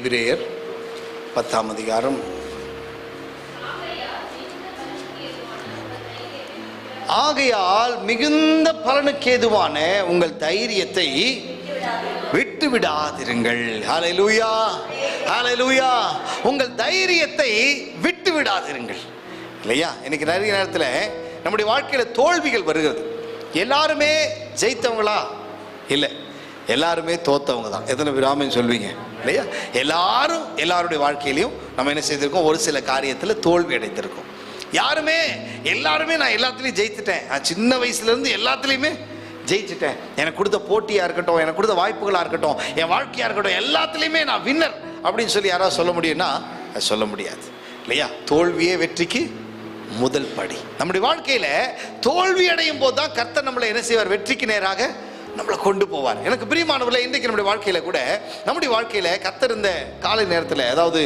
எபிரேயர் பத்தாம் அதிகாரம். ஆகையால் மிகுந்த பலனுக்கு ஏதுவான உங்கள் தைரியத்தை விட்டு விடாதிருங்கள். ஹalleluya ஹalleluya உங்கள் தைரியத்தை விட்டு விடாதிருங்கள். இல்லையா? இன்னைக்கு நிறைய நேரத்தில் நம்முடைய வாழ்க்கையில் தோல்விகள் வருகிறது. எல்லாருமே ஜெயித்தவங்களா? இல்லை. எல்லாருமே தோத்தவங்க தான். எத்தனை பேர் ஆமென் சொல்வீங்க? இல்லையா? எல்லாரும் எல்லாருடைய வாழ்க்கையிலையும் நம்ம என்ன செய்திருக்கோம்? ஒரு சில காரியத்தில் தோல்வி அடைந்திருக்கோம். யாருமே எல்லாருமே நான் எல்லாத்துலேயும் ஜெயித்துட்டேன். நான் சின்ன வயசுலேருந்து எல்லாத்துலேயுமே ஜெயிச்சுட்டேன். எனக்கு கொடுத்த போட்டியாக இருக்கட்டும் எனக்கு கொடுத்த வாய்ப்புகளாக இருக்கட்டும் என் வாழ்க்கையாக இருக்கட்டும் எல்லாத்துலேயுமே நான் வின்னர் அப்படின்னு சொல்லி யாராவது சொல்ல முடியும்னா அது சொல்ல முடியாது. இல்லையா? தோல்வியே வெற்றிக்கு முதல் படி. நம்முடைய வாழ்க்கையில் தோல்வி அடையும் போது தான் கர்த்தர் நம்மளை என்ன செய்வார்? வெற்றிக்கு நேராக நம்மளை கொண்டு போவார். எனக்கு பிரியமானவர்களே இன்றைக்கு நம்முடைய வாழ்க்கையில் கூட நம்முடைய வாழ்க்கையில் கத்திருந்த காலை நேரத்தில் அதாவது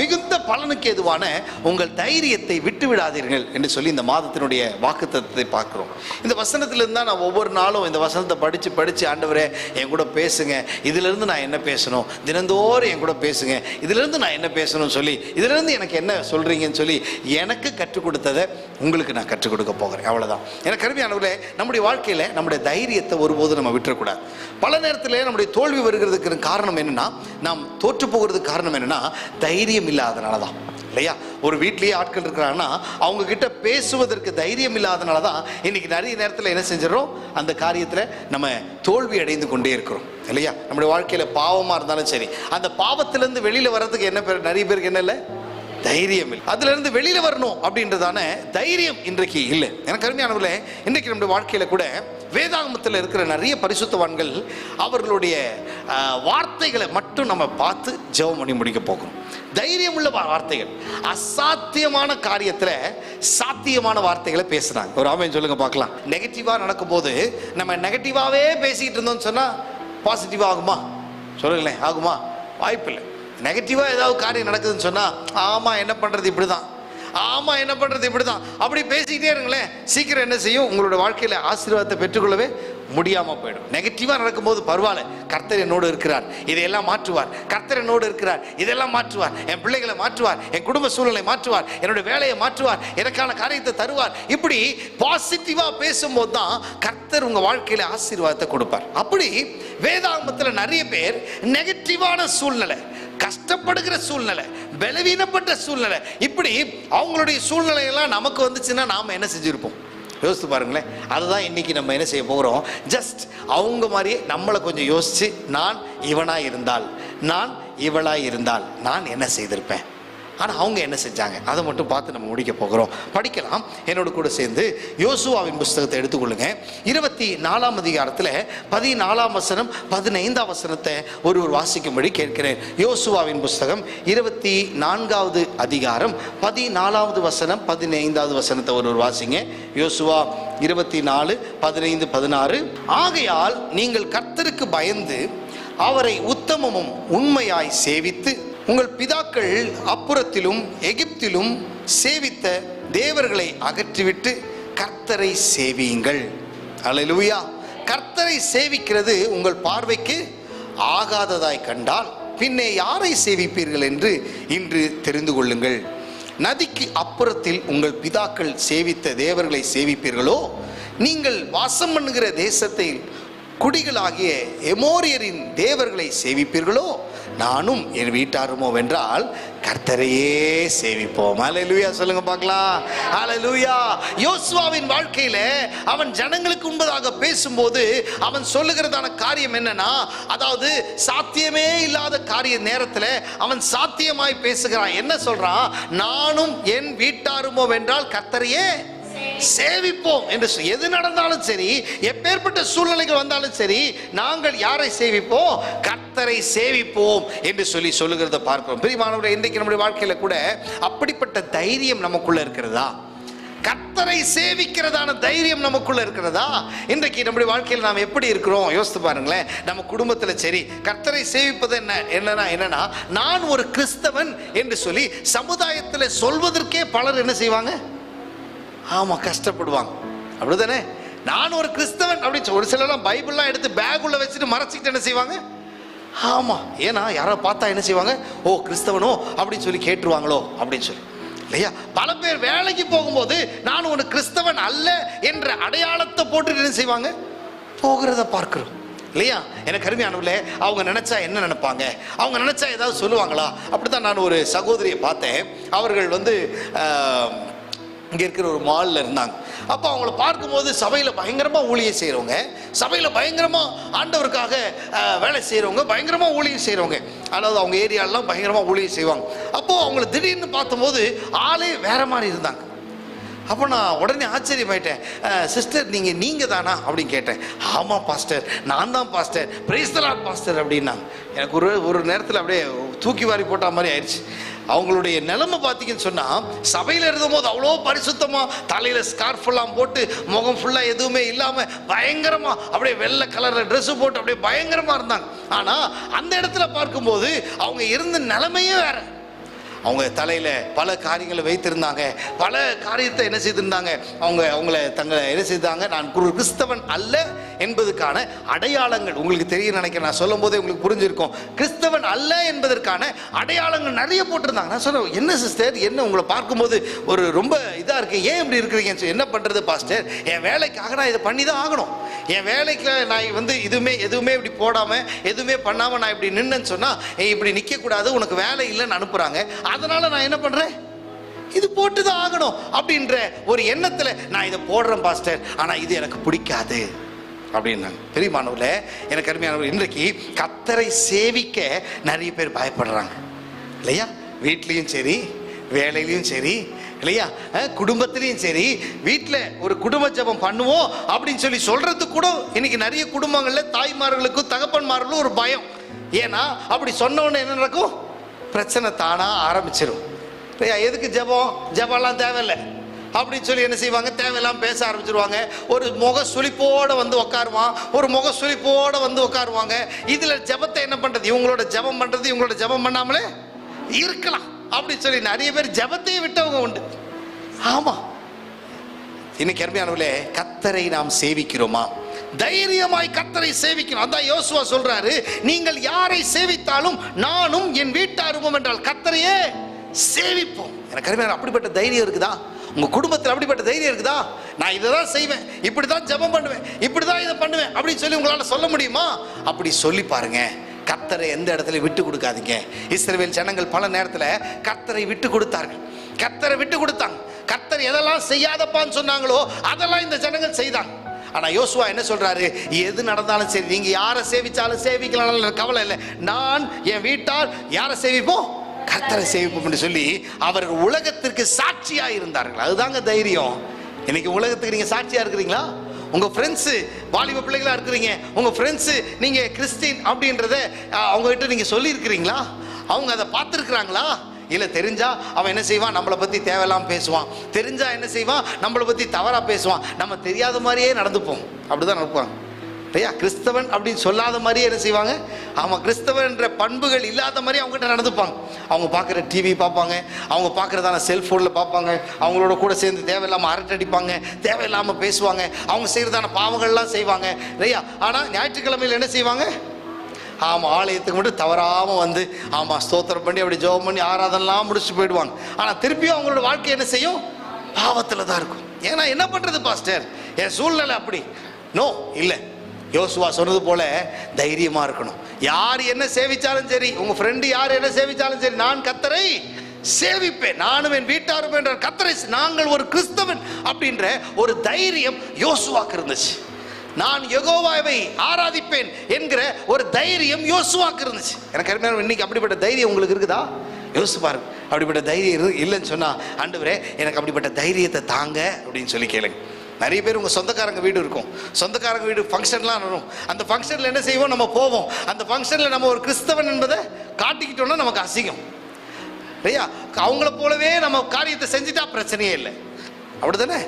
மிகுந்த பலனுக்கு எதுவான உங்கள் தைரியத்தை விட்டு விடாதீர்கள் என்று சொல்லி இந்த மாதத்தினுடைய வாக்குத்தத்தத்தை பார்க்குறோம். இந்த வசனத்திலிருந்து தான் நான் ஒவ்வொரு நாளும் இந்த வசனத்தை படித்து படித்து ஆண்டவரே என் கூட பேசுங்க. இதிலிருந்து நான் என்ன பேசணும்? தினந்தோறும் என் கூட பேசுங்க. இதிலிருந்து நான் என்ன பேசணும்னு சொல்லி இதிலிருந்து எனக்கு என்ன சொல்கிறீங்கன்னு சொல்லி எனக்கு கற்றுக் கொடுத்ததை உங்களுக்கு நான் கற்றுக் கொடுக்க போகிறேன். அவ்வளோதான் எனக்கு கருமையானவர்களே நம்முடைய வாழ்க்கையில் நம்முடைய தைரியத்தை போது நம்ம விட்டுறக்கூடாது. பல நேரத்தில் நம்முடைய தோல்வி வருகிறதுக்கு காரணம் என்னென்னா நாம் தோற்று போகிறதுக்கு காரணம் என்னென்னா தைரியம் இல்லாதனால தான். இல்லையா? ஒரு வீட்லேயே ஆட்கள் இருக்கிறாங்கன்னா அவங்க கிட்ட பேசுவதற்கு தைரியம் இல்லாதனால தான் இன்னைக்கு நிறைய நேரத்தில் என்ன செஞ்சிடறோம்? அந்த காரியத்தில் நம்ம தோல்வி அடைந்து கொண்டே இருக்கிறோம். இல்லையா? நம்முடைய வாழ்க்கையில் பாவமாக இருந்தாலும் சரி. அந்த பாவத்திலேருந்து வெளியில் வர்றதுக்கு என்ன பேர் நிறைய பேருக்கு என்ன இல்லை? தைரியம் இல்லை. அதுல இருந்து வெளியில வரணும் அப்படின்றதான தைரியம் இன்றைக்கு இல்லை. எனக்கு அருமையானவர்களே இன்றைக்கு நம்முடைய வாழ்க்கையில கூட வேதாகமத்தில் இருக்கிற நிறைய பரிசுத்தவான்கள் அவர்களுடைய வார்த்தைகளை மட்டும் நம்ம பார்த்து ஜெபம் பண்ணி முடிக்க போகும் தைரியம் உள்ள வார்த்தைகள். அசாத்தியமான காரியத்தில் சாத்தியமான வார்த்தைகளை பேசுறாங்க. ஒரு ஆமையன் சொல்லுங்க பார்க்கலாம். நெகட்டிவாக நடக்கும்போது நம்ம நெகட்டிவாகவே பேசிக்கிட்டு இருந்தோம்னு சொன்னால் பாசிட்டிவாக ஆகுமா? சொல்லுங்களேன் ஆகுமா? வாய்ப்பில்லை. நெகட்டிவாக ஏதாவது காரியம் நடக்குதுன்னு சொன்னால் ஆமாம் என்ன பண்ணுறது இப்படி தான் ஆமாம் என்ன பண்ணுறது இப்படி தான் அப்படி பேசிக்கிட்டே இருங்களேன். சீக்கிரம் என்ன செய்யும்? உங்களோட வாழ்க்கையில் ஆசீர்வாதத்தை பெற்றுக்கொள்ளவே முடியாமல் போயிடும். நெகட்டிவாக நடக்கும்போது பரவாயில்ல. கர்த்தர் என்னோடு இருக்கிறார். இதையெல்லாம் மாற்றுவார். கர்த்தர் என்னோடு இருக்கிறார். இதெல்லாம் மாற்றுவார். என் பிள்ளைகளை மாற்றுவார். என் குடும்ப சூழ்நிலை மாற்றுவார். என்னோட வேலையை மாற்றுவார். எனக்கான காரியத்தை தருவார். இப்படி பாசிட்டிவாக பேசும்போது தான் கர்த்தர் உங்கள் வாழ்க்கையில் ஆசீர்வாதத்தை கொடுப்பார். அப்படி வேதாகமத்தில் நிறைய பேர் நெகட்டிவான சூழ்நிலை கஷ்டப்படுகிற சூழ்நிலை பலவீனப்பட்ட சூழ்நிலை இப்படி அவங்களுடைய சூழ்நிலையெல்லாம் நமக்கு வந்துச்சுன்னா நாம் என்ன செஞ்சுருப்போம்? யோசித்து பாருங்களேன். அதுதான் இன்னைக்கு நம்ம என்ன செய்ய போகிறோம் ஜஸ்ட் அவங்க மாதிரியே நம்மளை கொஞ்சம் யோசித்து நான் இவனாக இருந்தால் நான் இவளாக இருந்தால் நான் என்ன செய்திருப்பேன்? ஆனால் அவங்க என்ன செஞ்சாங்க? அதை மட்டும் பார்த்து நம்ம முடிக்க போகிறோம். படிக்கலாம். என்னோட கூட சேர்ந்து யோசுவாவின் புஸ்தகத்தை எடுத்துக்கொள்ளுங்க. இருபத்தி நாலாம் அதிகாரத்தில் பதினாலாம் வசனம் பதினைந்தாம் வசனத்தை ஒருவர் வாசிக்கும்படி கேட்கிறேன். யோசுவாவின் புஸ்தகம் இருபத்தி நான்காவது அதிகாரம் பதினாலாவது வசனம் பதினைந்தாவது வசனத்தை ஒருவர் வாசிங்க. யோசுவா இருபத்தி நாலு பதினைந்து பதினாறு. ஆகையால் நீங்கள் கர்த்தருக்கு பயந்து அவரை உத்தமமும் உண்மையாய் சேவித்து உங்கள் பிதாக்கள் அப்புறத்திலும் எகிப்திலும் சேவித்த தேவர்களை அகற்றிவிட்டு கர்த்தரை சேவியுங்கள். அல்லேலூயா கர்த்தரை சேவிக்கிறது உங்கள் பார்வைக்கு ஆகாததாய் கண்டால் பின்னே யாரை சேவிப்பீர்கள் என்று இன்று தெரிந்து கொள்ளுங்கள். நதிக்கு அப்புறத்தில் உங்கள் பிதாக்கள் சேவித்த தேவர்களை சேவிப்பீர்களோ? நீங்கள் வாசம் பண்ணுகிற தேசத்தை குடிகளாகிய எமோரியரின் தேவர்களை சேவிப்பீர்களோ? நானும் என் வீட்டாருமோ வென்றால் கர்த்தரையே சேவிப்போம். அலலூயா சொல்லுங்க பார்க்கலாம். அலலூயா யோசுவாவின் வாழ்க்கையில அவன் ஜனங்களுக்கு முன்பதாக பேசும்போது அவன் சொல்லுகிறதான காரியம் என்னன்னா அதாவது சாத்தியமே இல்லாத காரிய நேரத்தில் அவன் சாத்தியமாய் பேசுகிறான். என்ன சொல்றான்? நானும் என் வீட்டாருமோ வென்றால் கர்த்தரையே சேவிப்போம் என்று எது நடந்தாலும் சரி எப்பேற்பட்ட சூழ்நிலைகள் வந்தாலும் சரி நாங்கள் யாரை சேவிப்போம்? கர்த்தரை சேவிப்போம் என்று சொல்லி சொல்லுகிறத பார்க்கிறோம். பிரியமானவர்களே இன்றைக்கு நம்முடைய வாழ்க்கையில் கூட அப்படிப்பட்ட தைரியம் நமக்குள்ள இருக்கிறதா? கர்த்தரை சேவிக்கிறதான தைரியம் நமக்குள்ள இருக்கிறதா? இன்றைக்கு நம்முடைய வாழ்க்கையில் நாம் எப்படி இருக்கிறோம்? யோசித்து பாருங்களேன். நம்ம குடும்பத்தில் சரி கர்த்தரை சேவிப்பது என்ன? என்னன்னா என்னன்னா நான் ஒரு கிறிஸ்தவன் என்று சொல்லி சமுதாயத்தில் சொல்வதற்கே பலர் என்ன செய்வாங்க? ஆமாம் கஷ்டப்படுவாங்க. அப்படிதானே நான் ஒரு கிறிஸ்தவன் அப்படின்னு ஒரு சிலர்லாம் பைபிள்லாம் எடுத்து பேக்குள்ளே வச்சுட்டு மறைச்சிக்கிட்டு என்ன செய்வாங்க? ஆமாம் ஏன்னா யாரோ பார்த்தா என்ன செய்வாங்க? ஓ கிறிஸ்தவனோ அப்படின்னு சொல்லி கேட்டுருவாங்களோ அப்படின்னு சொல்லி. இல்லையா? பல பேர் வேலைக்கு போகும்போது நான் ஒரு கிறிஸ்தவன் அல்ல என்ற அடையாளத்தை போட்டுட்டு என்ன செய்வாங்க? போகிறத பார்க்குறோம். இல்லையா? எனக்கு அருமையானவர்களே அவங்க நினச்சா என்ன நினைப்பாங்க? அவங்க நினச்சா ஏதாவது சொல்லுவாங்களா? அப்படித்தான் நான் ஒரு சகோதரியை பார்த்தேன். அவர்கள் வந்து இங்கே இருக்கிற ஒரு மாலில் இருந்தாங்க. அப்போ அவங்கள பார்க்கும்போது சபையில் பயங்கரமாக ஊழியம் செய்கிறவங்க சபையில் பயங்கரமாக ஆண்டவருக்காக வேலை செய்கிறவங்க பயங்கரமாக ஊழியம் செய்கிறவங்க அதாவது அவங்க ஏரியாலெலாம் பயங்கரமாக ஊழியம் செய்வாங்க. அப்போது அவங்கள திடீர்னு பார்த்தபோது ஆளே வேறு மாதிரி இருந்தாங்க. அப்போ நான் உடனே ஆச்சரியமாயிட்டேன். சிஸ்டர் நீங்கள் நீங்கள் தானா அப்படின்னு கேட்டேன். ஆமாம் பாஸ்டர் நான் தான் பாஸ்டர் பிரைஸ்தலாட் பாஸ்டர் அப்படின்னாங்க. எனக்கு ஒரு ஒரு நேரத்தில் அப்படியே தூக்கி வாரி போட்ட மாதிரி ஆயிடுச்சு. அவங்களுடைய நிலைமை பார்த்தீங்கன்னு சொன்னால் சபையில் இருந்தபோது அவ்வளோ பரிசுத்தமாக தலையில் ஸ்கார்ஃப் எல்லாம் போட்டு முகம் ஃபுல்லாக எதுவுமே இல்லாமல் பயங்கரமாக அப்படியே வெள்ளை கலரில் ட்ரெஸ்ஸு போட்டு அப்படியே பயங்கரமாக இருந்தாங்க. ஆனால் அந்த இடத்துல பார்க்கும்போது அவங்க இருந்த நிலைமையே வேற. அவங்க தலையில் பல காரியங்களை வைத்திருந்தாங்க. பல காரியத்தை என்ன செய்திருந்தாங்க? அவங்க அவங்கள தங்களை என்ன செய்தாங்க? நான் குரு கிறிஸ்தவன் அல்ல என்பதற்கான அடையாளங்கள். உங்களுக்கு தெரியும் நினைக்கிறேன். நான் சொல்லும் போதே உங்களுக்கு புரிஞ்சிருக்கும். கிறிஸ்தவன் அல்ல என்பதற்கான அடையாளங்கள் நிறைய போட்டிருந்தாங்க. நான் சொல்கிறேன் என்ன சிஸ்டர் என்ன உங்களை பார்க்கும்போது ஒரு ரொம்ப இதாக இருக்குது ஏன் இப்படி இருக்கிறீங்கன்னு சொல்லி, என்ன பண்ணுறது பாஸ்டர் என் வேலைக்காக நான் இதை பண்ணி தான் ஆகணும். என் வேலைக்கு நான் வந்து இதுவுமே எதுவுமே இப்படி போடாமல் எதுவுமே பண்ணாமல் நான் இப்படி நின்னேன்னு சொன்னால் இப்படி நிற்கக்கூடாது உனக்கு வேலை இல்லைன்னு அனுப்புகிறாங்க அதனால் நான் என்ன பண்ணுறேன் இது போட்டு தான் ஆகணும். அப்படின்ற ஒரு எண்ணத்தில் நான் இதை போடுறேன் பாஸ்டர். ஆனால் இது எனக்கு பிடிக்காது. அப்படின்னாங்க. பெரியமானவர்களே எனக்கு அருமையானவர் இன்றைக்கு கத்தரை சேவிக்க நிறைய பேர் பயப்படுறாங்க. இல்லையா? வீட்லேயும் சரி வேலையிலையும் சரி இல்லையா? குடும்பத்திலையும் சரி வீட்டில் ஒரு குடும்ப ஜெபம் பண்ணுவோம் அப்படின்னு சொல்லி சொல்றது கூட இன்னைக்கு நிறைய குடும்பங்களில் தாய்மார்களுக்கும் தகப்பன்மார்களும் ஒரு பயம். ஏன்னா அப்படி சொன்னோன்னு என்ன நடக்கும்? பிரச்சனை தானா ஆரம்பிச்சிடும் இல்லையா எதுக்கு ஜெபம்? ஜெபம்லாம் தேவையில்லை. அப்படின்னு சொல்லி என்ன செய்வாங்க? தேவையெல்லாம் பேச ஆரம்பிச்சிருவாங்க. ஒரு முக சுழிப்போடு வந்து உட்காருவான் ஒரு முக சுழிப்போடு வந்து உட்காருவாங்க இதுல ஜெபத்தை என்ன பண்றது? இவங்களோட ஜெபம் பண்றது இவங்களோட ஜெபம் பண்ணாமலே இருக்கலாம். அப்படி சொல்லி நிறைய பேர் ஜெபத்தையே விட்டவங்க உண்டு. ஆமா. இன்னைக்கு அருமையானவர்களே கத்தரை நாம் சேவிக்கிறோமா? தைரியமாய் கத்தரை சேவிக்கணும். அதான் யோசுவா சொல்றாரு நீங்கள் யாரை சேவித்தாலும் நானும் என் வீட்டாருமம் என்றால் கத்தரையே சேவிப்போம். எனக்கு அருமையான அப்படிப்பட்ட தைரியம் இருக்குதா? உங்க குடும்பத்தில் அப்படிப்பட்ட தைரியம் இருக்குதா? நான் இதை தான் செய்வேன் இப்படி தான் ஜெபம் பண்ணுவேன் இப்படி தான் இதை பண்ணுவேன் அப்படின்னு சொல்லி உங்களால் சொல்ல முடியுமா? அப்படி சொல்லி பாருங்கள் கர்த்தரை எந்த இடத்துல விட்டு கொடுக்காதீங்க. இஸ்ரவேல் ஜனங்கள் பல நேரத்தில் கர்த்தரை விட்டு கொடுத்தார்கள். கர்த்தரை விட்டு கொடுத்தாங்க. கர்த்தர் எதெல்லாம் செய்யாதப்பான்னு சொன்னாங்களோ அதெல்லாம் இந்த ஜனங்கள் செய்தாங்க. ஆனா யோசுவா என்ன சொல்றாரு? எது நடந்தாலும் சரி நீங்க யாரை சேவிச்சாலும் சேவிக்கலாம் கவலை இல்லை. நான் என் வீட்டார் யாரை சேவிப்போம்? கர்த்தரை சேவிப்போம் சொல்லி அவர்கள் உலகத்திற்கு சாட்சியா இருந்தார்கள். அதுதாங்க தைரியம். இன்னைக்கு உலகத்துக்கு நீங்க சாட்சியா இருக்கிறீங்களா? உங்க ஃப்ரெண்ட்ஸு வாலிப பிள்ளைகளா இருக்கிறீங்க. உங்க ஃப்ரெண்ட்ஸு நீங்க கிறிஸ்டின் அப்படின்றத அவங்ககிட்ட நீங்கள் நீங்க சொல்லியிருக்கிறீங்களா? அவங்க அதை பார்த்துருக்குறாங்களா? இல்லை தெரிஞ்சா அவன் என்ன செய்வான்? நம்மளை பற்றி தேவையில்லாம பேசுவான். தெரிஞ்சா என்ன செய்வான்? நம்மளை பற்றி தவறாக பேசுவான். நம்ம தெரியாத மாதிரியே நடந்துப்போம். அப்படிதான் நடப்பாங்க. ஐயா கிறிஸ்தவன் அப்படின்னு சொல்லாத மாதிரியே என்ன செய்வாங்க? ஆமாம் கிறிஸ்தவன்ற பண்புகள் இல்லாத மாதிரி அவங்ககிட்ட நடந்துப்பாங்க. அவங்க பார்க்குற டிவி பார்ப்பாங்க அவங்க பார்க்குறதான செல்ஃபோனில் பார்ப்பாங்க அவங்களோட கூட சேர்ந்து தேவையில்லாமல் அரட்டடிப்பாங்க தேவையில்லாமல் பேசுவாங்க அவங்க செய்கிறதான பாவங்கள்லாம் செய்வாங்க. இல்லையா? ஆனால் ஞாயிற்றுக்கிழமையில் என்ன செய்வாங்க? ஆமாம் ஆலயத்துக்கு மட்டும் தவறாமல் வந்து ஆமாம் ஸ்தோத்திரம் பண்ணி அப்படி ஜோபம் பண்ணி ஆராதனெலாம் முடிச்சுட்டு போயிடுவாங்க. ஆனால் திருப்பியும் அவங்களோட வாழ்க்கை என்ன செய்யும்? பாவத்தில் தான் இருக்கும். ஏன்னா என்ன பண்ணுறது பாஸ்டர்? என் சூழ்நிலை அப்படி. நோ இல்லை. யோசுவா சொன்னது போல தைரியமா இருக்கணும். யார் என்ன சேவிச்சாலும் சரி உங்க ஃப்ரெண்டு யார் என்ன சேவிச்சாலும் சரி நான் கத்தரை சேவிப்பேன் நானும் என் வீட்டாரும் என்ற கத்தரை நாங்கள் ஒரு கிறிஸ்தவன் அப்படின்ற ஒரு தைரியம் யோசுவாக்கு இருந்துச்சு. நான் யகோவாவை ஆராதிப்பேன் என்கிற ஒரு தைரியம் யோசுவாக்கு இருந்துச்சு. எனக்கு இன்னைக்கு அப்படிப்பட்ட தைரியம் உங்களுக்கு இருக்குதா? யோசிச்சு பாருங்க. அப்படிப்பட்ட தைரியம் இரு- இல்லைன்னு சொன்னா ஆண்டவரே எனக்கு அப்படிப்பட்ட தைரியத்தை தாங்க அப்படின்னு சொல்லி கேளுங்க. நிறைய பேர் உங்கள் சொந்தக்காரங்க வீடு இருக்கும். சொந்தக்காரங்க வீடு ஃபங்க்ஷன்லாம் வரும். அந்த ஃபங்க்ஷனில் என்ன செய்வோம்? நம்ம போவோம். அந்த ஃபங்க்ஷனில் நம்ம ஒரு கிறிஸ்தவன் என்பதை காட்டிக்கிட்டோம்னா நமக்கு அசிங்கம். இல்லையா? அவங்கள போலவே நம்ம காரியத்தை செஞ்சுட்டா பிரச்சனையே இல்லை. அப்படிதானே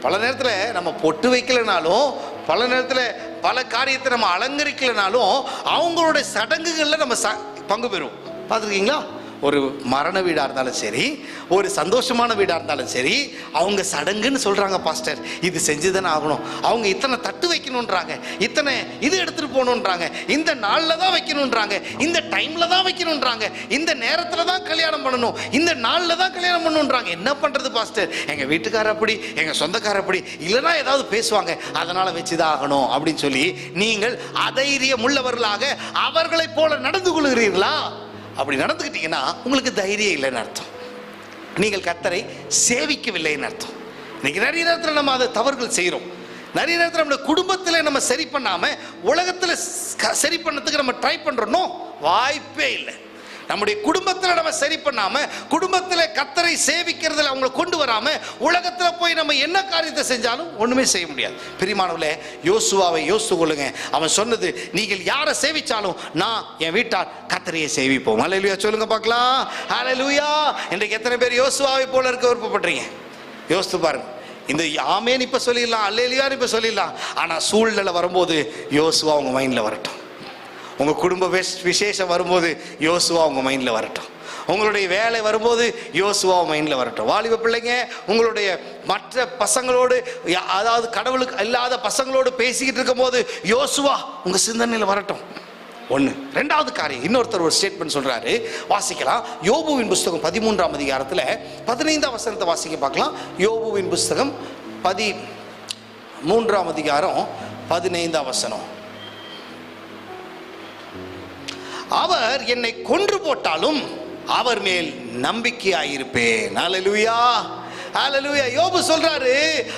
பல நேரத்தில் நம்ம பொட்டு வைக்கலைனாலும் பல நேரத்தில் பல காரியத்தை நம்ம அலங்கரிக்கலைனாலும் அவங்களுடைய சடங்குகளில் நம்ம ச பங்கு பெறுவோம். பார்த்துருக்கீங்களா? ஒரு மரண வீடாக இருந்தாலும் சரி ஒரு சந்தோஷமான வீடாக இருந்தாலும் சரி அவங்க சடங்குன்னு சொல்கிறாங்க பாஸ்டர். இது செஞ்சு தானே ஆகணும். அவங்க இத்தனை தட்டு வைக்கணுன்றாங்க இத்தனை இது எடுத்துகிட்டு போகணுன்றாங்க இந்த நாளில் தான் வைக்கணுன்றாங்க இந்த டைமில் தான் வைக்கணுன்றாங்க இந்த நேரத்தில் தான் கல்யாணம் பண்ணணும். இந்த நாளில் தான் கல்யாணம் பண்ணணுன்றாங்க என்ன பண்ணுறது பாஸ்டர்? எங்கள் வீட்டுக்கார அப்படி எங்கள் சொந்தக்கார அப்படி இல்லைன்னா ஏதாவது பேசுவாங்க. அதனால் வச்சு தான் ஆகணும் அப்படின்னு சொல்லி நீங்கள் அதைரியம் உள்ளவர்களாக அவர்களைப் போல நடந்து கொள்கிறீர்களா? அப்படி நடந்துக்கிட்டீங்கன்னா உங்களுக்கு தைரியம் இல்லைன்னு அர்த்தம். நீங்கள் கத்தரை சேவிக்கவில்லைன்னு அர்த்தம். இன்னைக்கு நிறைய நேரத்தில் நம்ம அதை தவறுகள் செய்கிறோம் நிறைய நேரத்தில் நம்ம குடும்பத்தில் நம்ம சரி பண்ணாமல் உலகத்தில் க- சரி பண்ணதுக்கு நம்ம ட்ரை பண்ணுறோன்னோ வாய்ப்பே இல்லை. நம்முடைய குடும்பத்தில் நம்ம சரி பண்ணாம குடும்பத்தில் கத்தரை சேவிக்கிறதுல அவங்கள கொண்டு வராம உலகத்தில் போய் நம்ம என்ன காரியத்தை செஞ்சாலும் ஒன்றுமே செய்ய முடியாது. பிரிமானவில் யோசுவாவை யோசித்து கொள்ளுங்க. அவன் சொன்னது நீங்கள் யாரை சேவிச்சாலும் நான் என் வீட்டார் கத்தரையை சேவிப்போம். அலையிலுயா சொல்லுங்க பார்க்கலாம். அலையிலுயா இன்றைக்கு எத்தனை பேர் யோசுவாவை போல இருக்க விருப்பப்படுறீங்க? யோசித்து பாருங்க. இந்த யாமேன்னு இப்போ சொல்லிடலாம் அல்லேலியான்னு இப்போ சொல்லிடலாம். ஆனால் சூழ்நிலை வரும்போது யோசுவா உங்கள் மைண்டில் வரட்டும். உங்கள் குடும்ப விசேஷம் வரும்போது யோசுவா உங்கள் மைண்டில் வரட்டும். உங்களுடைய வேலை வரும்போது யோசுவா மைண்டில் வரட்டும். வாலிப பிள்ளைங்க உங்களுடைய மற்ற பசங்களோடு யா- அதாவது கடவுளுக்கு இல்லாத பசங்களோடு பேசிக்கிட்டு இருக்கும்போது யோசுவா உங்கள் சிந்தனையில் வரட்டும். ஒன்று ரெண்டாவது காரியம் இன்னொருத்தர் ஒரு ஸ்டேட்மெண்ட் சொல்கிறாரு வாசிக்கலாம். யோபுவின் புஸ்தகம் பதிமூன்றாம் அதிகாரத்தில் பதினைந்தாம் வசனத்தை வாசிக்க பார்க்கலாம். யோபுவின் புஸ்தகம் பதி மூன்றாம் அதிகாரம் பதினைந்தாம் வசனம். அவர் என்னை கொன்று போட்டாலும் அவர் மேல் நம்பிக்கையாயிருப்பேன். ஹalleluya ஹalleluya யோபு சொல்றாரு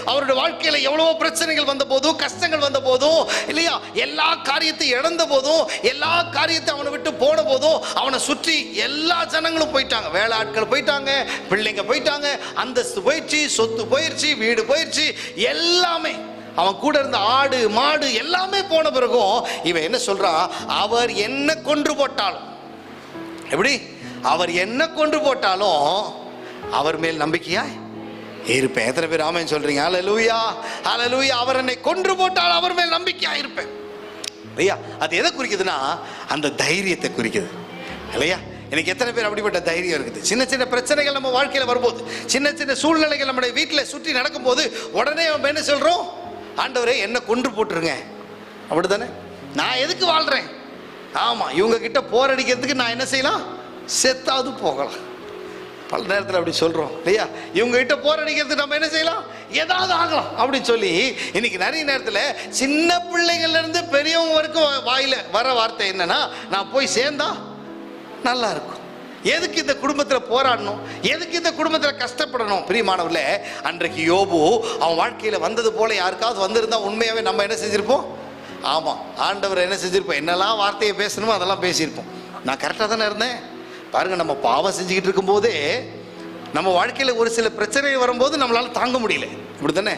அவருடைய வாழ்க்கையில எவ்வளவோ பிரச்சனைகள் வந்த போதும் கஷ்டங்கள் வந்த போதும் இல்லையா? எல்லா காரியத்தை இழந்த போதும் எல்லா காரியத்தை அவனை விட்டு போன போதும் அவனை சுற்றி எல்லா ஜனங்களும் போயிட்டாங்க. வேலை ஆட்கள் போயிட்டாங்க பிள்ளைங்க போயிட்டாங்க அந்தஸ்து போயிடுச்சு சொத்து போயிடுச்சு வீடு போயிடுச்சு எல்லாமே அவன் கூட இருந்த ஆடு மாடு எல்லாமே போன பிறகும் இவன் என்ன சொல்றான்? அவர் என்ன கொன்று போட்டாலும். எப்படி? அவர் என்ன கொன்று போட்டாலும் அவர் மேல் நம்பிக்கையா இருப்பேன். எத்தனை பேர் ஆமேன் சொல்றீங்க? ஹalleluya ஹalleluya அவர் என்னை கொன்று போட்டால் அவர் மேல் நம்பிக்கையா இருப்பேன். இல்லையா? அது எதை குறிக்குதுன்னா அந்த தைரியத்தை குறிக்குது. இல்லையா? எனக்கு எத்தனை பேர் அப்படிப்பட்ட தைரியம் இருக்குது? சின்ன சின்ன பிரச்சனைகள் நம்ம வாழ்க்கையில் வரும்போது சின்ன சின்ன சூழ்நிலைகள் நம்முடைய வீட்டில் சுற்றி நடக்கும்போது உடனே நம்ம என்ன சொல்கிறோம் ஆண்டவரே என்ன கொன்று போட்டுருங்க. அப்படிதானே நான் எதுக்கு வாழ்கிறேன் ஆமாம் இவங்க கிட்ட போரடிக்கிறதுக்கு நான் என்ன செய்யலாம்? செத்தாவது போகலாம். பல நேரத்தில் அப்படி சொல்கிறோம் இல்லையா? இவங்க கிட்ட போரடிக்கிறதுக்கு நம்ம என்ன செய்யலாம்? ஏதாவது ஆகலாம் அப்படின்னு சொல்லி இன்னைக்கு நிறைய நேரத்தில் சின்ன பிள்ளைங்கள்லேருந்து பெரியவங்க வரைக்கும் வாயில் வர வார்த்தை என்னன்னா நான் போய் சேர்ந்தா நல்லா இருக்கும். எதுக்கு இந்த குடும்பத்தில் போராடணும்? எதுக்கு இந்த குடும்பத்தில் கஷ்டப்படணும்? பிரியமானவர்களே அன்றைக்கு யோபு அவன் வாழ்க்கையில் வந்தது போல யாருக்காவது வந்திருந்தா உண்மையாகவே நம்ம என்ன செஞ்சுருப்போம்? ஆமாம் ஆண்டவர் என்ன செஞ்சுருப்போம் என்னெல்லாம் வார்த்தையை பேசணுமோ அதெல்லாம் பேசியிருப்போம். நான் கரெக்டாக தானே இருந்தேன்? பாருங்கள் நம்ம பாவம் செஞ்சுக்கிட்டு இருக்கும்போதே நம்ம வாழ்க்கையில் ஒரு சில பிரச்சனை வரும்போது நம்மளால் தாங்க முடியல. இப்படி தானே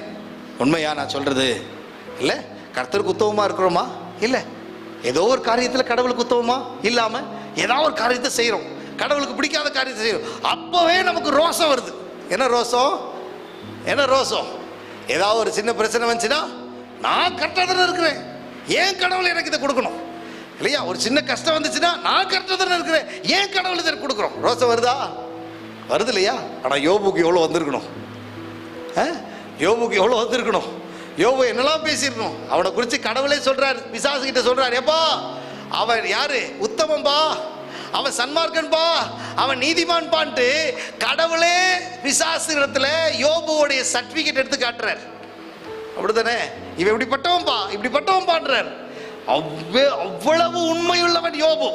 உண்மையா நான் சொல்கிறது இல்லை கர்த்தருக்கு உத்தவமாக இருக்கிறோமா? இல்லை. ஏதோ ஒரு காரியத்தில் கடவுளுக்கு உத்தவமா இல்லாமல் ஏதாவது ஒரு காரியத்தை செய்கிறோம் கடவுளுக்கு பிடிக்காத காரியத்தை செய்யும். அப்போவே நமக்கு ரோசம் வருது. என்ன ரோசம் என்ன ரோசம் ஏதாவது ஒரு சின்ன பிரச்சனை வந்துச்சுன்னா நான் கரெக்டாக தானே இருக்கிறேன். ஏன் கடவுள் எனக்கு இதை கொடுக்கணும்? இல்லையா? ஒரு சின்ன கஷ்டம் வந்துச்சுன்னா நான் கரெக்டாக தானே இருக்கிறேன். ஏன் கடவுள் இதை கொடுக்குறோம் ரோசம் வருதா? வருது இல்லையா? ஆனால் யோபுக்கு எவ்வளோ வந்திருக்கணும்? ஆ? யோபுக்கு எவ்வளோ வந்திருக்கணும்? யோபு என்னெல்லாம் பேசியிருக்கணும்? அவனை குறித்து கடவுளே சொல்கிறார் விசாசுக்கிட்ட சொல்கிறார் சொல்றாரு. எப்பா அவன் யாரு? உத்தமம்பா? அவன் சன்மார்க்கன்பா அவன் நீதிமான்பான்ட்டு கடவுளே பிசாசு யோபுவோடைய சர்டிபிகேட் எடுத்து காட்டுறார். அப்படிதானே இவன் இப்படிப்பட்டவன்பா இப்படிப்பட்டவன்பான்றார் அவ்வே அவ்வளவு உண்மையுள்ளவன் யோபு.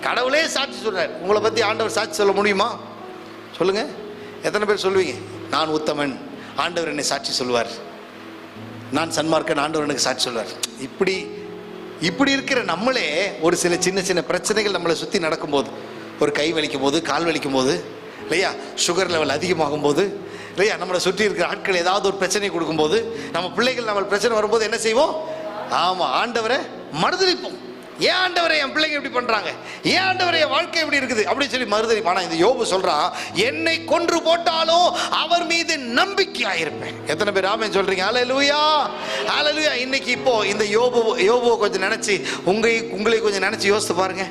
கடவுளே சாட்சி சொல்றார். உங்களை பத்தி ஆண்டவர் சாட்சி சொல்ல முடியுமா? சொல்லுங்க. எத்தனை பேர் சொல்லுவீங்க? நான் உத்தமன். ஆண்டவர் என்னை சாட்சி சொல்வார் நான் சன்மார்க்கன் ஆண்டவர் எனக்கு சாட்சி சொல்வார் இப்படி இப்படி இருக்கிற நம்மளே ஒரு சில சின்ன சின்ன பிரச்சனைகள் நம்மளை சுற்றி நடக்கும்போது ஒரு கை வலிக்கும் போது கால் வலிக்கும் போது இல்லையா? சுகர் லெவல் அதிகமாகும் போது இல்லையா? நம்மளை சுற்றி இருக்கிற ஆட்கள் ஏதாவது ஒரு பிரச்சனை கொடுக்கும்போது நம்ம பிள்ளைகள் நம்ம பிரச்சனை வரும்போது என்ன செய்வோம்? ஆமாம் ஆண்டவரை மறுதளிப்போம் ஏன் ஆண்டவரை என் பிள்ளைங்க இப்படி பண்றாங்க? ஏன் ஆண்டவரை என் வாழ்க்கை இப்படி இருக்குது? அப்படின்னு சொல்லி மறுதலி ஆனா இந்த யோபு சொல்றான் என்னை கொன்று போட்டாலும் அவர் மீது நம்பிக்கையாயிருப்பேன் எத்தனை பேர் ஆமென் சொல்றீங்க? ஹalleluya ஹalleluya இன்னைக்கு இப்போ இந்த யோபு யோபுவை கொஞ்சம் நினைச்சு உங்களை உங்களை கொஞ்சம் நினைச்சு யோசித்து பாருங்க.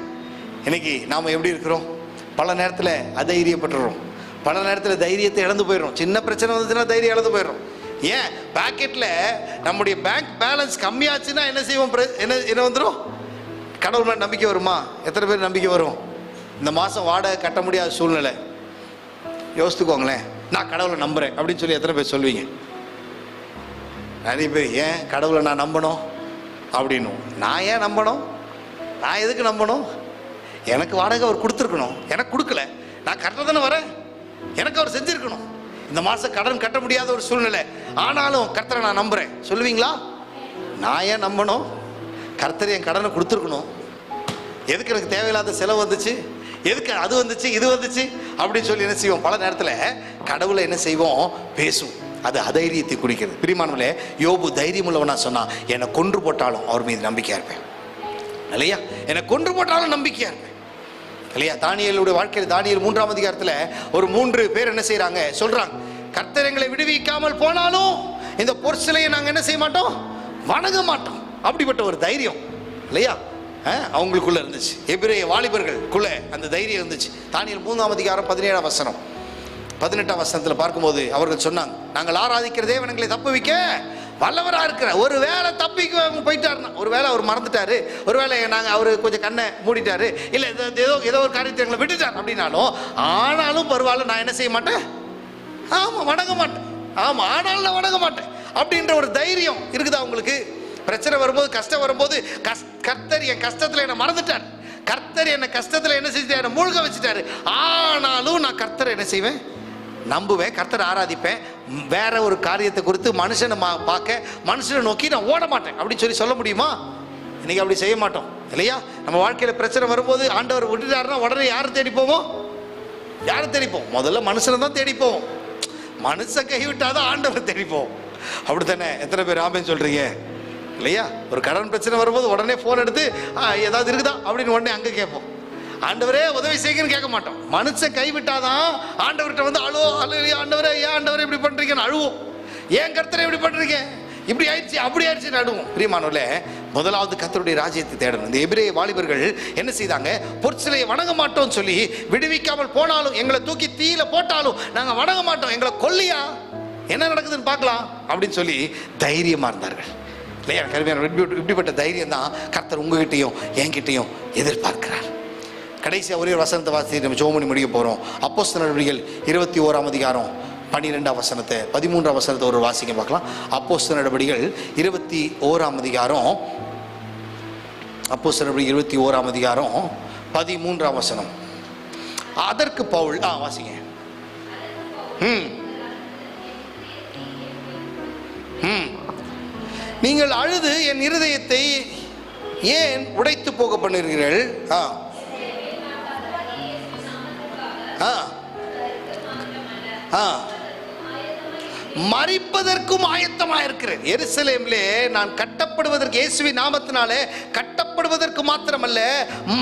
இன்னைக்கு நாம எப்படி இருக்கிறோம்? பல நேரத்தில் அதைரியப்பட்டுறோம். பல நேரத்தில் தைரியத்தை இழந்து போயிடும் சின்ன பிரச்சனை வந்துச்சுன்னா தைரியம் இழந்து போயிடும் ஏன்? பாக்கெட்டில் நம்முடைய பேங்க் பேலன்ஸ் கம்மியாச்சுன்னா என்ன செய்வோம்? பிர- என்ன என்ன வந்துடும் கடவுள் மேலே நம்பிக்கை வருமா? எத்தனை பேர் நம்பிக்கை வரும்? இந்த மாதம் வாடகை கட்ட முடியாத சூழ்நிலை. யோசித்துக்கோங்களேன். நான் கடவுளை நம்புகிறேன் அப்படின்னு சொல்லி எத்தனை பேர் சொல்வீங்க நிறைய பேர் ஏன் கடவுளை நான் நம்பணும்? அப்படின்னும் நான் ஏன் நம்பணும்? நான் எதுக்கு நம்பணும்? எனக்கு வாடகை அவர் கொடுத்துருக்கணும். எனக்கு கொடுக்கல. நான் கரெக்டாக தானே வரேன். எனக்கு அவர் செஞ்சுருக்கணும். இந்த மாதம் கடன் கட்ட முடியாத ஒரு சூழ்நிலை. ஆனாலும் கர்த்தரை நான் நம்புகிறேன் சொல்லுவீங்களா? நான் ஏன் நம்பணும்? கர்த்தர் என் கடனை கொடுத்துருக்கணும். எதுக்கு எனக்கு தேவையில்லாத செலவு வந்துச்சு? எதுக்கு அது வந்துச்சு இது வந்துச்சு? அப்படின்னு சொல்லி என்ன செய்வோம்? பல நேரத்தில் கடவுளை என்ன செய்வோம்? பேசும் அது அதைரியத்தை குறிக்கிறது. பிரிமானவர்களே யோபு தைரியம் உள்ளவனா சொன்னா என்னை கொன்று போட்டாலும் அவர் மீது நம்பிக்கையாக இருப்பேன். இல்லையா? என்னை கொன்று போட்டாலும் நம்பிக்கையாக இருப்பேன். இல்லையா? தானியலுடைய வாழ்க்கையில் தானியல் மூன்றாம் அதிகாரத்தில் ஒரு மூன்று பேர் என்ன செய்கிறாங்க சொல்கிறாங்க கர்த்தர் எங்களை விடுவிக்காமல் போனாலும் இந்த பொற்சிலையை நாங்கள் என்ன செய்ய மாட்டோம்? வணங்க மாட்டோம். அப்படிப்பட்ட ஒரு தைரியம் இல்லையா? அஹ், அவங்களுக்குள்ள இருந்துச்சு. எபிரேய வாலிபர்களுக்குள்ள அந்த தைரியம் இருந்துச்சு. தானியல் மூணாம் அதிகாரம் பதினேழாம் வசனம். பதினெட்டாம் வசனத்தில் பார்க்கும்போது அவர்கள் சொன்னாங்க நாங்கள் ஆராதிக்கிற தேவனங்களை தப்புவிக்க வல்லவராக இருக்கிற ஒரு வேளை தப்பிக்க அவங்க போயிட்டாருன்னா ஒரு வேளை அவர் மறந்துட்டாரு ஒரு வேளை நாங்கள் அவர் கொஞ்சம் கண்ணை மூடிட்டாரு இல்லை ஏதோ ஏதோ ஒரு காரியத்தை எங்களை விட்டுட்டார் அப்படின்னாலும் ஆனாலும் பரவாயில்ல நான் என்ன செய்ய மாட்டேன்? ஆமாம் வணங்க மாட்டேன். ஆமாம் ஆனாலும் நான் வணங்க மாட்டேன். அப்படின்ற ஒரு தைரியம் இருக்குதா உங்களுக்கு? பிரச்சனை வரும்போது கஷ்டம் வரும்போது கர்த்தர் என் கஷ்டத்தில் என்னை மறந்துட்டார். கர்த்தர் என்னை கஷ்டத்தில் என்ன செஞ்சார் என்னை மூழ்க வச்சுட்டாரு. ஆனாலும் நான் கர்த்தரை என்ன செய்வேன்? நம்புவேன் கர்த்தரை ஆராதிப்பேன். வேற ஒரு காரியத்தை குறித்து மனுஷனை மா- பார்க்க மனுஷனை நோக்கி நான் ஓட மாட்டேன். அப்படின்னு சொல்லி சொல்ல முடியுமா? இன்னைக்கு அப்படி செய்ய மாட்டோம். இல்லையா? நம்ம வாழ்க்கையில் பிரச்சனை வரும்போது ஆண்டவர் விட்டுட்டாருன்னா உடனே யாரை தேடி போவோம்? யாரை தேடிப்போம் முதல்ல மனுஷனை தான் தேடிப்போம் மனுஷன் கைவிட்டாதான் ஆண்டவர் தேடிப்போம் அப்படித்தானே? எத்தனை பேர் ஆமேன்னு சொல்கிறீங்க இல்லையா? ஒரு கடன் பிரச்சனை வரும்போது உடனே ஃபோன் எடுத்து "ஆ, ஏதாவது இருக்குதா? அப்படின்னு உடனே அங்கே கேட்போம். ஆண்டவரே உதவி செய்யுங்கன்னு கேட்க மாட்டோம். மனுஷன் கைவிட்டாதான் ஆண்டவர்கிட்ட வந்து அழுவோம் அல்ல ஆண்டவரே ஏன் ஆண்டவரே இப்படி பண்ணுறீங்கன்னு அழுவோம். ஏன் கருத்தரை இப்படி பண்ணுறீங்க இப்படி ஆயிடுச்சு அப்படி ஆயிடுச்சு நடுவோம் பிரியமானவர்களே முதலாவது கத்தருடைய ராஜ்யத்தை தேடணும். இந்த எபிரே வாலிபர்கள் என்ன செய்தாங்க? பொற்சிலையை வணங்க மாட்டோம்னு சொல்லி விடுவிக்காமல் போனாலும் எங்களை தூக்கி தீயில போட்டாலும் நாங்கள் வணங்க மாட்டோம். எங்களை கொல்லியா? என்ன நடக்குதுன்னு பார்க்கலாம் அப்படின்னு சொல்லி தைரியமா இருந்தார்கள். இல்லையா கருமையான இப்படி- இப்படிப்பட்ட தைரியம் தான் கர்த்தர் உங்ககிட்டையும் என்கிட்டையும் எதிர்பார்க்கிறார். கடைசியாக ஒரே ஒரு வசனத்தை வாசி நம்ம ஜோமணி முடிய போகிறோம் அப்போஸ்தலர் நடவடிக்கைகள் இருபத்தி ஓராம் அதிகாரம் பன்னிரெண்டாம் வசனத்தை பதிமூன்றாம் வசனத்தை ஒரு வாசிக்க பார்க்கலாம். அப்போஸ்தலர் நடவடிக்கைகள் இருபத்தி ஓராம் அதிகாரம் அப்போஸ் நடவடிக்கை இருபத்தி ஓராம் அதிகாரம் பதிமூன்றாம் வசனம். அதற்கு பவுல் ஆ வாசிங்க. ம். ம். நீங்கள் அழுது என் இருதயத்தை ஏன் உடைத்து போக பண்ணுகிறீர்கள் ஆ. ஆ. ஆ. மறிப்பதற்கும் ஆயத்தமாக இருக்கிறேன் எருசலேமிலே நான் கட்டப்படுவதற்கு இயேசுவி நாமத்தினாலே கட்டப்படுவதற்கு மாத்திரமல்ல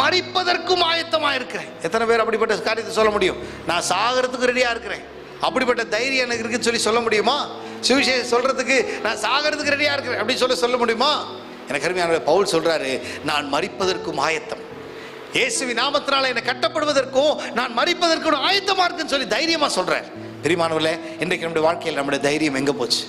மறிப்பதற்கும் ஆயத்தமாக இருக்கிறேன் எத்தனை பேர் அப்படிப்பட்ட காரியத்தை சொல்ல முடியும்? நான் சாகிறதுக்கு ரெடியாக இருக்கிறேன். அப்படிப்பட்ட தைரியம் எனக்கு இருக்குன்னு சொல்லி சொல்ல முடியுமா? சுவிசேஷம் சொல்றதுக்கு நான் சாகிறதுக்கு ரெடியாக இருக்கிறேன். அப்படின்னு சொல்லி சொல்ல முடியுமா? எனக்கு அருமையான பவுல் சொல்றாரு நான் மறிப்பதற்கும் ஆயத்தம். இயேசுவி நாமத்தினால என்னை கட்டப்படுவதற்கும் நான் மறிப்பதற்கும் ஆயத்தமா இருக்குன்னு சொல்லி தைரியமா சொல்கிறேன் பிரிமானவர்களே இன்றைக்கு நம்முடைய வாழ்க்கையில் நம்முடைய தைரியம் எங்க போச்சு?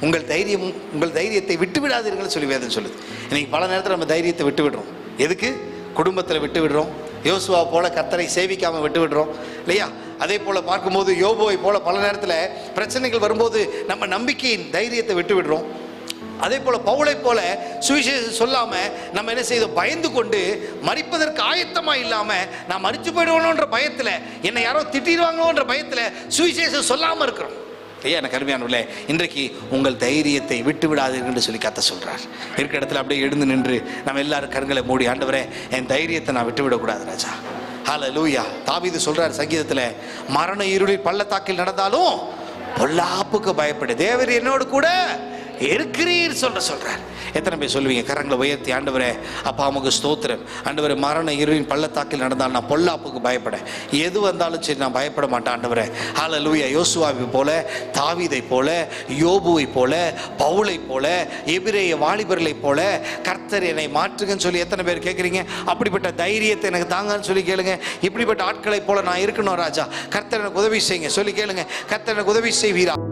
உங்கள் தைரியம் உங்கள் தைரியத்தை விட்டு விடாதீர்கள் சொல்லி வேதம் சொல்லுது. இன்னைக்கு பல நேரத்தில் நம்ம தைரியத்தை விட்டு விடுறோம். எதுக்கு? குடும்பத்தில் விட்டு விடுறோம். யோசுவா போல கத்தரை சேவிக்காம விட்டு விடுறோம் இல்லையா? அதே போல பார்க்கும்போது யோபோவை போல பல நேரத்தில் பிரச்சனைகள் வரும்போது நம்ம நம்பிக்கையின் தைரியத்தை விட்டு விடுறோம் அதே போல பவுளை போல சுவிசேஷம் சொல்லாம நம்ம என்ன செய்தோம் பயந்து கொண்டு மறிப்பதற்கு ஆயத்தமா இல்லாம நான் மறிச்சு போயிடுவோன்ற பயத்துல என்னை யாரோ திட்டிடுவாங்களோன்ற பயத்துல சுவிசேஷம் சொல்லாம இருக்கிறோம். ஐயா எனக்கு அருமையானவர்களே இன்றைக்கு உங்கள் தைரியத்தை விட்டு விடாதீர்கள் என்று சொல்லி கத்த சொல்றார். இருக்கிற இடத்துல அப்படியே எழுந்து நின்று நம்ம எல்லாரும் கண்களை மூடி ஆண்டவரே என் தைரியத்தை நான் விட்டு விடக்கூடாது ராஜா. ஹால லூயா தாவிது சொல்றார் சங்கீதத்துல மரண இருளில் பள்ளத்தாக்கில் நடந்தாலும் பொல்லாப்புக்கு பயப்படு. தேவர் என்னோடு கூட இருக்கிறீர் சொல்ற சொல்றார். எத்தனை பேர் சொல்லுவீங்க? கரங்களை உயர்த்தி ஆண்டவரே அப்பா அம்மாக்கு ஸ்தோத்திரம். ஆண்டவரே மரண இருவின் பள்ளத்தாக்கில் நடந்தால் நான் பொல்லாப்புக்கு பயப்பட. எது வந்தாலும் சரி நான் பயப்பட மாட்டேன் ஆண்டவரே. ஹalleluya. யோசுவாவை போல தாவிதை போல யோபுவை போல பவுளை போல எபிரேய வாலிபர்களை போல கர்த்தர் என்னை மாற்றுங்கன்னு சொல்லி எத்தனை பேர் கேட்குறீங்க அப்படிப்பட்ட தைரியத்தை எனக்கு தாங்கன்னு சொல்லி கேளுங்க. இப்படிப்பட்ட ஆட்களை போல நான் இருக்கணும் ராஜா. கர்த்தர் எனக்கு உதவி செய்யுங்க. சொல்லி கேளுங்க. கர்த்தர் எனக்கு உதவி செய்வீரா?